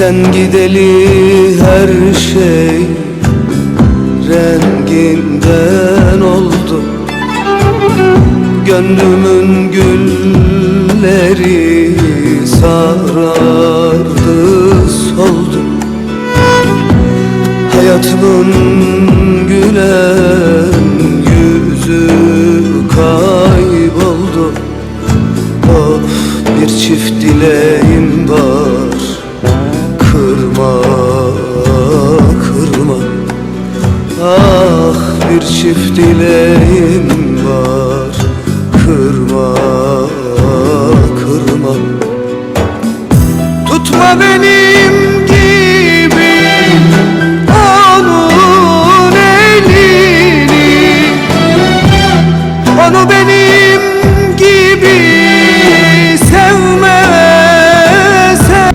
Sen gideli her şey renginden oldu. Gönlümün gülleri sarardı soldu. Hayatımın gülen yüzü kayboldu. Of bir çift dileğim bir çift dileğim var. Kırma, kırma. Tutma beni